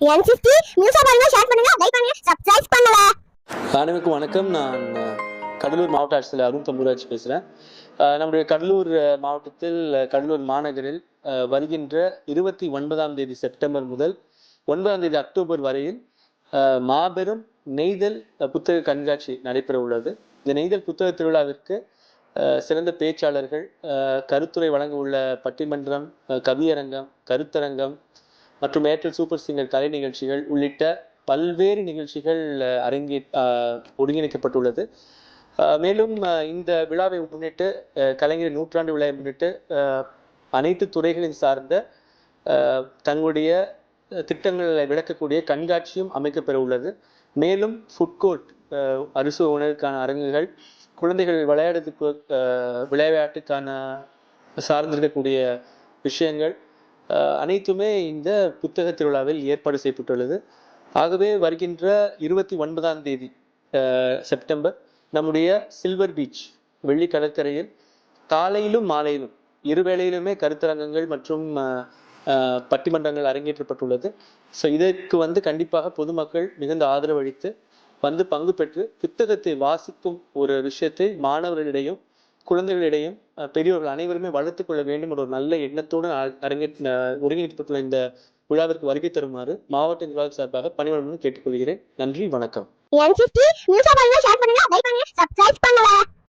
என் sixty நியூஸா பாருங்க share பண்ணுங்க like பண்ணுங்க சப்ஸ்கிரைப் பண்ணல அனைவருக்கும் வணக்கம். நான் கடலூர் மாவட்ட ஆட்சியர் அருண் தம்பூராஜ் பேசுகிறேன் நம்முடைய கடலூர் மாவட்டத்தில் கடலூர் மாநகரில் வருகின்ற இருபத்தி ஒன்பதாம் தேதி செப்டம்பர் முதல் ஒன்பதாம் தேதி அக்டோபர் வரையில் அஹ், மாபெரும் நெய்தல் புத்தக கண்காட்சி நடைபெற உள்ளது. இந்த நெய்தல் புத்தக திருவிழாவிற்கு சிறந்த பேச்சாளர்கள் அஹ், கருத்துரை வழங்க உள்ள பட்டிமன்றம் அஹ், கவியரங்கம் கருத்தரங்கம் மற்றும் ஏர்டெல் சூப்பர் சிங்கர் கலை நிகழ்ச்சிகள் உள்ளிட்ட பல்வேறு நிகழ்ச்சிகள் அரங்கே ஒருங்கிணைக்கப்பட்டுள்ளது. மேலும் இந்த விழாவை முன்னிட்டு கலைஞர் நூற்றாண்டு விழாவை முன்னிட்டு அனைத்து துறைகளின் சார்ந்த தங்களுடைய திட்டங்களை விளக்கக்கூடிய கண்காட்சியும் அமைக்கப்பெற உள்ளது. மேலும் ஃபுட் கோர்ட் அறுசுவை உணவுக்கான அரங்குகள் குழந்தைகள் விளையாடுறதுக்கு விளையாட்டுக்கான சார்ந்திருக்கக்கூடிய விஷயங்கள் அனைத்துமே இந்த புத்தக திருவிழாவில் ஏற்பாடு செய்யப்பட்டுள்ளது. ஆகவே வருகின்ற இருபத்தி ஒன்பதாம் தேதி செப்டம்பர் நம்முடைய சில்வர் பீச் வெள்ளி கடற்கரையில் காலையிலும் மாலையிலும் இருவேளையிலுமே கருத்தரங்கங்கள் மற்றும் பட்டிமன்றங்கள் அரங்கேற்றப்பட்டுள்ளது. ஸோ இதற்கு வந்து கண்டிப்பாக பொதுமக்கள் மிகுந்த ஆதரவு அளித்து வந்து பங்கு பெற்று புத்தகத்தை வாசிக்கும் ஒரு விஷயத்தை மாணவர்களிடையும் குழந்தைகளிடையும் அஹ், அனைவருமே வளர்த்துக் கொள்ள வேண்டும் என்ற ஒரு நல்ல எண்ணத்தோடு அ- அரங்கே ஒருங்கிணைக்கப்பட்டுள்ள இந்த விழாவிற்கு வருகை தருமாறு மாவட்ட நிர்வாகம் சார்பாக பணிவன்புடன் கேட்டுக்கொள்கிறேன். நன்றி வணக்கம்.